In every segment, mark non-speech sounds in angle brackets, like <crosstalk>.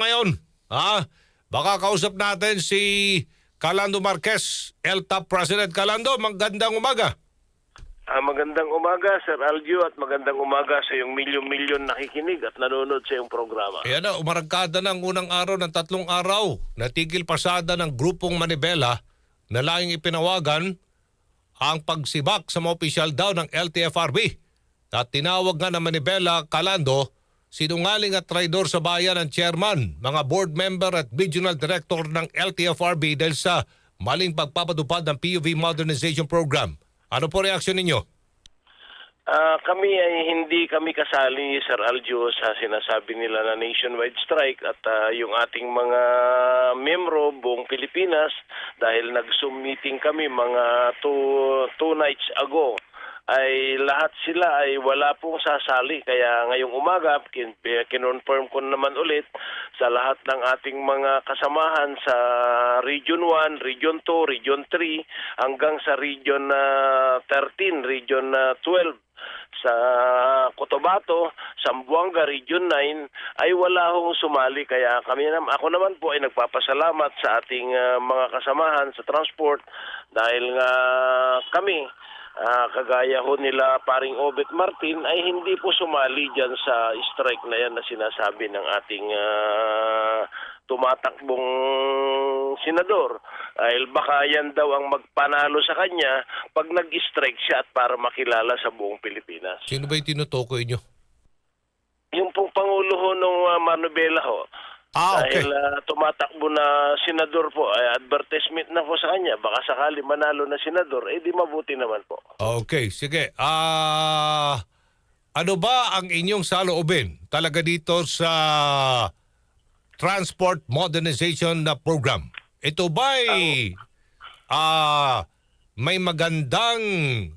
ngayon. Ha? Baka kausap natin si Calando Marquez, LTAP President. Calando, magandang umaga. Ah, magandang umaga, Sir Algio, at magandang umaga sa iyong milyon-milyon nakikinig at nanonood sa iyong programa. Ayan na, umarangkada ng unang araw ng tatlong araw. Natigil pasada ng grupong Manibela na laing ipinawagan ang pagsibak sa mga opisyal daw ng LTFRB. At tinawag nga ng Manibela, Calando, sinungaling at traidor sa bayan ng chairman, mga board member at regional director ng LTFRB dahil sa maling pagpapatupad ng PUV Modernization Program. Ano po reaksyon ninyo? Ah, kami ay hindi kami kasali, Sir Algio, sa sinasabi nila na nationwide strike at ah, yung ating mga membro buong Pilipinas dahil nag-Zoom meeting kami mga two, two nights ago ay lahat sila ay wala pong sasali. Kaya ngayong umaga, kin- kinonfirm ko naman ulit sa lahat ng ating mga kasamahan sa Region 1, Region 2, Region 3, hanggang sa Region ah, 13, Region ah, 12 sa Cotabato, Sambuanga Region 9 ay wala hong sumali kaya kami naman ako naman po ay nagpapasalamat sa ating ah, mga kasamahan sa transport dahil nga kami ah, kagaya ho nila paring Obet Martin ay hindi po sumali diyan sa strike na yan na sinasabi ng ating ah, tumatakbong senador dahil baka yan daw ang magpanalo sa kanya pag nag-strike siya at para makilala sa buong Pilipinas. Sino ba yung tinutukoy nyo? Yung pong Pangulo ho nung uh, Manobela ho, Ah, okay. dahil ah, tumatakbo na senador po, ay advertisement na po sa kanya, baka sakali manalo na senador, eh di mabuti naman po. Okay, sige. Ah, ano ba ang inyong saloobin talaga dito sa Transport Modernization na program? Ito ba'y ah, may magandang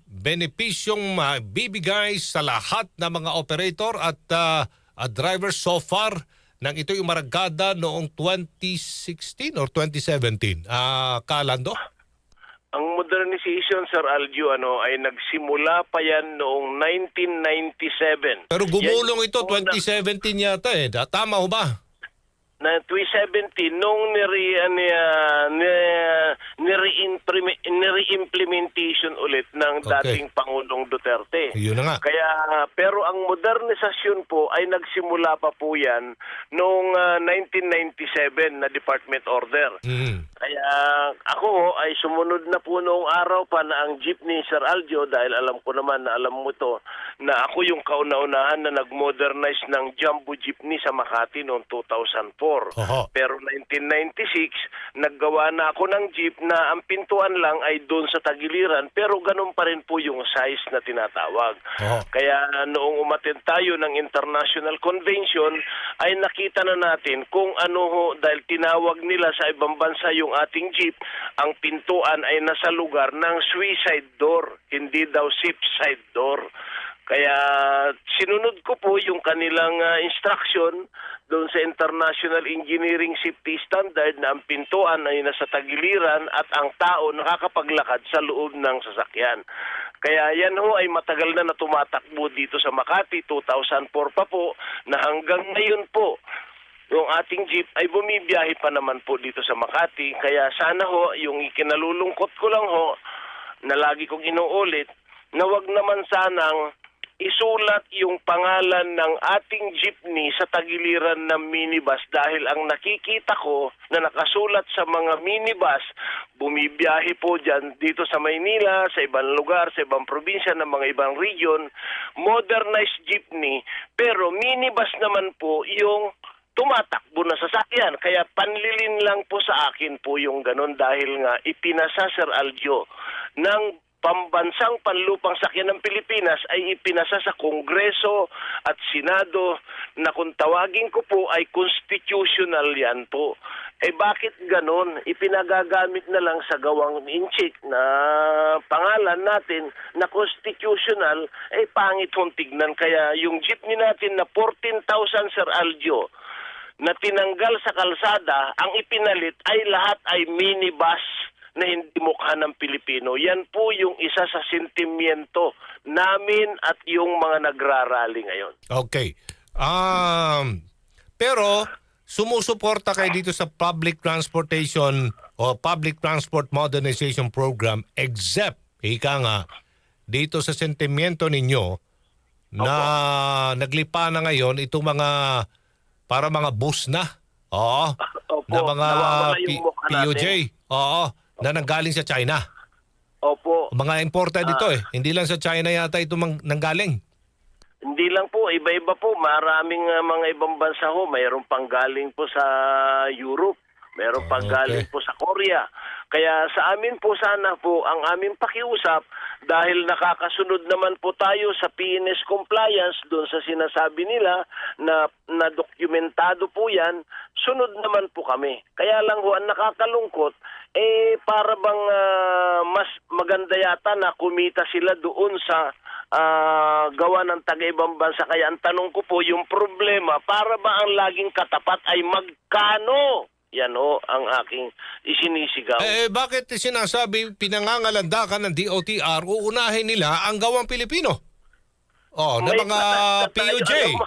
benepisyong bibigay sa lahat ng mga operator at ah, ah, drivers so far nang ito'y umaragada noong 2016 or 2017? Ah, Kalando? Ang modernization, Sir Algio, ano, ay nagsimula pa yan noong 1997. Pero gumulong Yan ito yung una- 2017 yata eh. Tama ho ba? na 2017 nung nire ni ni nire-imprimi- nire-implementation ulit ng Okay. dating Pangulong Duterte. Yun na nga. Kaya pero ang modernisasyon po ay nagsimula pa po yan noong ah, 1997 na department order. Mm. Kaya ako ay sumunod na po noong araw pa na ang jeepney Sir Algio dahil alam ko naman na alam mo to na ako yung kauna-unahan na nag-modernize ng jumbo jeepney sa Makati noong 2004. Oho. Pero 1996, naggawa na ako ng jeep na ang pintuan lang ay doon sa tagiliran pero ganun pa rin po yung size na tinatawag. Oho. Kaya noong umaten tayo ng international convention ay nakita na natin kung ano ho dahil tinawag nila sa ibang bansa yung ating jeep, ang pintuan ay nasa lugar ng suicide door, hindi daw ship side door. Kaya sinunod ko po yung kanilang ah, instruction doon sa International Engineering Safety Standard na ang pintuan ay nasa tagiliran at ang tao nakakapaglakad sa loob ng sasakyan. Kaya yan ho ay matagal na na tumatakbo dito sa Makati, 2004 pa po, na hanggang ngayon po, yung ating jeep ay bumibiyahe pa naman po dito sa Makati. Kaya sana ho, yung ikinalulungkot ko lang ho, na lagi kong inuulit, na wag naman sanang isulat yung pangalan ng ating jeepney sa tagiliran ng minibus dahil ang nakikita ko na nakasulat sa mga minibus, bumibiyahe po dyan dito sa Maynila, sa ibang lugar, sa ibang probinsya ng mga ibang region, modernized jeepney, pero minibus naman po yung tumatakbo na sasakyan. Kaya panlilin lang po sa akin po yung ganun dahil nga ipinasa Sir Algio ng pambansang panlupang sakyan ng Pilipinas ay ipinasa sa Kongreso at Senado na kung tawagin ko po ay constitutional yan po. Eh bakit ganon? Ipinagagamit na lang sa gawang inchik na pangalan natin na constitutional, eh pangit hong tignan. Kaya yung jeepney natin na 14,000 Sir Algio, na tinanggal sa kalsada, ang ipinalit ay lahat ay minibus na hindi mukha ng Pilipino. Yan po yung isa sa sentimiento namin at yung mga nagrarally ngayon. Okay. Um, pero sumusuporta kayo dito sa public transportation o public transport modernization program except, ika nga, dito sa sentimiento ninyo na naglipa na ngayon itong mga para mga bus na. Oo. <laughs> Opo, na mga nawawala yung P- mukha natin. POJ. Oo. Na nanggaling sa China. Opo. Mga imported ito Ah. eh. Hindi lang sa China yata ito mang, nanggaling. Hindi lang po, iba-iba po. Maraming uh, mga ibang bansa ho. Mayroon pang galing po sa Europe. Mayroon pang Okay. galing po sa Korea. Kaya sa amin po sana po ang aming pakiusap dahil nakakasunod naman po tayo sa PNS compliance doon sa sinasabi nila na, na dokumentado po yan, sunod naman po kami. Kaya lang ho, ang nakakalungkot, eh para bang ah, mas maganda yata na kumita sila doon sa ah, gawa ng taga-ibang bansa. Kaya ang tanong ko po, yung problema, para ba ang laging katapat ay magkano? Yan ho, ang aking isinisigaw. Eh, bakit sinasabi pinangangalandakan ng DOTR, uunahin nila ang gawang Pilipino? Oh, May mga. PUJ. Alam mo,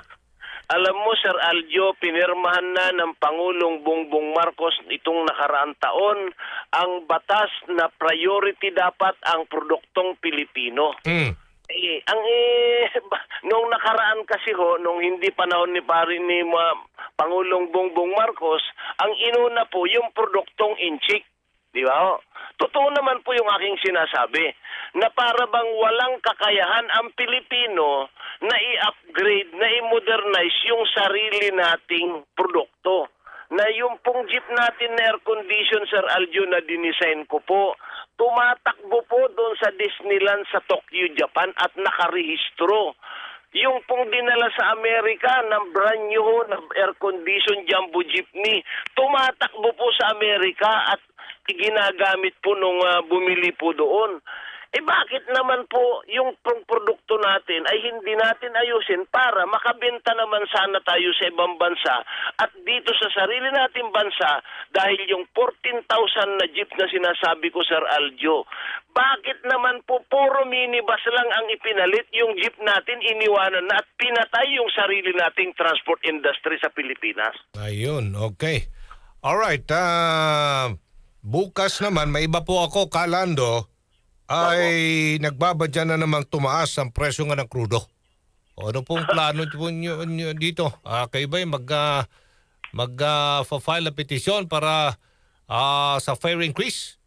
alam mo, Sir Aljo, pinirmahan na ng Pangulong Bongbong Marcos itong nakaraang taon ang batas na priority dapat ang produktong Pilipino. Mm. Eh, ang eh, <laughs> ba- nung nakaraan kasi ho, nung hindi panahon ni pari ni ma, Pangulong Bongbong Marcos, ang inuna po yung produktong inchik. Di ba? Totoo naman po yung aking sinasabi na para bang walang kakayahan ang Pilipino na i-upgrade, na i-modernize yung sarili nating produkto. Na yung pong jeep natin na air condition, Sir Aljo, na dinisign ko po, tumatakbo po doon sa Disneyland sa Tokyo, Japan at nakarehistro. Yung pong dinala sa Amerika ng brand new na air condition jumbo jeepney, tumatakbo po sa Amerika at ginagamit po nung ah, bumili po doon. Eh bakit naman po yung produkto natin ay hindi natin ayusin para makabenta naman sana tayo sa ibang bansa at dito sa sarili nating bansa dahil yung 14,000 na jeep na sinasabi ko Sir Aljo, bakit naman po puro minibus lang ang ipinalit yung jeep natin iniwanan na at pinatay yung sarili nating transport industry sa Pilipinas? Ayun, okay. Alright, ah bukas naman, may iba po ako, Kalando, ay nagbabadya na namang tumaas ang presyo nga ng krudo. O, ano pong <laughs> plano po nyo, nyo dito? Ah, kayo ba mag, ah, mag ah, fa-file a petition para ah, sa fair increase?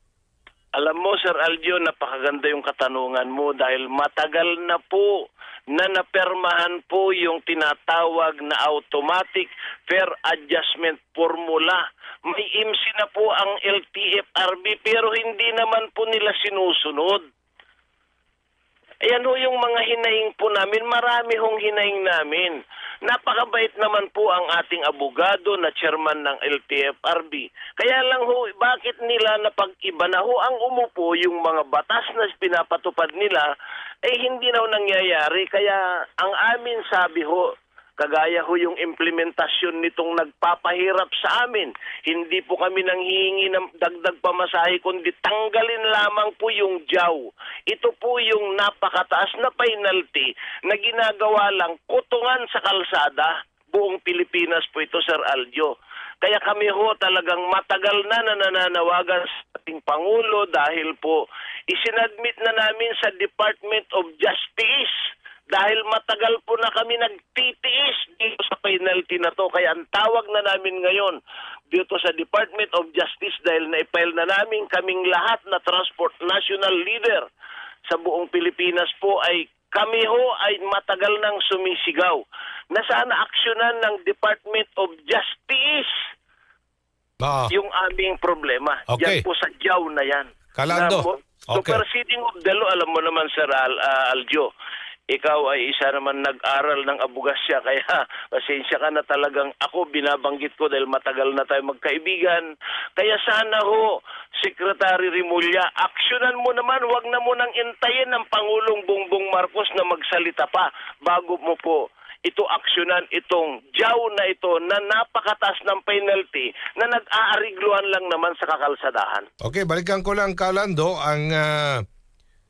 Alam mo, Sir Aljo, napakaganda yung katanungan mo dahil matagal na po na napermahan po yung tinatawag na automatic fair adjustment formula. May IMC na po ang LTFRB pero hindi naman po nila sinusunod. Ayan ho yung mga hinaing po namin. Marami hong hinaing namin. Napakabait naman po ang ating abogado na chairman ng LTFRB. Kaya lang ho, bakit nila napag-iba na ho ang umupo yung mga batas na pinapatupad nila, eh hindi na ho nangyayari. Kaya ang amin sabi ho, Kagaya ho yung implementasyon nitong nagpapahirap sa amin. Hindi po kami nang hihingi ng dagdag pamasahe, kundi tanggalin lamang po yung jaw. Ito po yung napakataas na penalty na ginagawa lang kutungan sa kalsada. Buong Pilipinas po ito, Sir Aljo. Kaya kami ho talagang matagal na na nananawagan sa ating Pangulo dahil po isinadmit na namin sa Department of Justice dahil matagal po na kami nagtitiis dito sa penalty na to. Kaya ang tawag na namin ngayon dito sa Department of Justice dahil na-file na namin kaming lahat na transport national leader sa buong Pilipinas po ay kami ho ay matagal nang sumisigaw na sana aksyonan ng Department of Justice Ah, yung aming problema. Okay. Yan po sa jaw na yan. Kalando. Na Okay. Superseding of the law, alam mo naman Sir Al, ah, Aljo, ikaw ay isa naman nag-aral ng abugasya <laughs> kaya pasensya ka na talagang ako binabanggit ko dahil matagal na tayo magkaibigan. Kaya sana ho, Secretary Rimulya, aksyonan mo naman, wag na mo nang intayin ng Pangulong Bongbong Marcos na magsalita pa bago mo po ito aksyonan itong jaw na ito na napakataas ng penalty na nag-aarigluhan lang naman sa kakalsadahan. okay, balikan ko lang, Kalando, ang ah,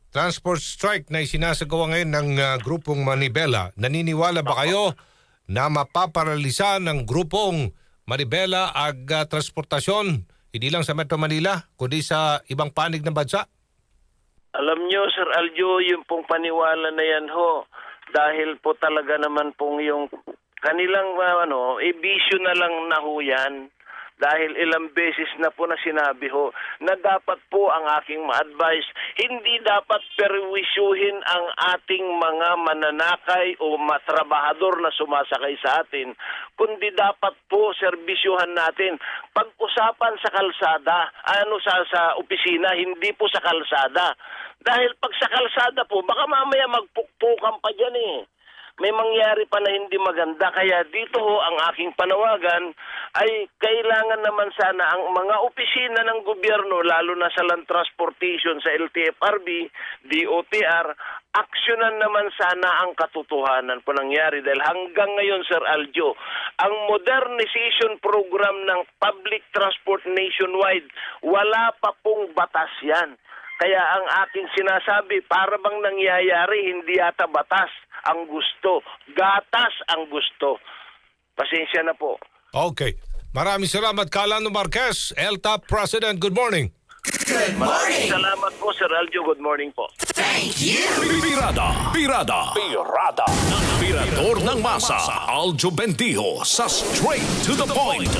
transport strike na isinasagawa ngayon ng ah, grupong Manibela. Naniniwala ba kayo na mapaparalisa ng grupong Manibela ag ah, transportasyon hindi lang sa Metro Manila kundi sa ibang panig ng bansa? Alam nyo, Sir Aljo, yung pong paniwala na yan ho, dahil po talaga naman pong yung kanilang uh, ano, eh, bisyo na lang na ho yan. Dahil ilang beses na po na sinabi ho na dapat po ang aking ma-advise, hindi dapat perwisyuhin ang ating mga mananakay o matrabahador na sumasakay sa atin, kundi dapat po serbisyuhan natin. Pag-usapan sa kalsada, ano sa, sa opisina, hindi po sa kalsada. Dahil pag sa kalsada po, baka mamaya magpukpukan pa dyan eh may mangyari pa na hindi maganda. Kaya dito ho ang aking panawagan ay kailangan naman sana ang mga opisina ng gobyerno, lalo na sa land transportation, sa LTFRB, DOTR, aksyonan naman sana ang katotohanan po nangyari. Dahil hanggang ngayon, Sir Aljo, ang modernization program ng public transport nationwide, wala pa pong batas yan. Kaya ang aking sinasabi, para bang nangyayari, hindi yata batas ang gusto. Gatas ang gusto. Pasensya na po. Okay. Maraming salamat, Calano Marquez, LTAP President. Good morning. Maraming salamat po, Sir Aljo. Good morning po. Pirada, pirada, pirada. Pirador ng masa, Aljo Bendijo sa Straight to the Point.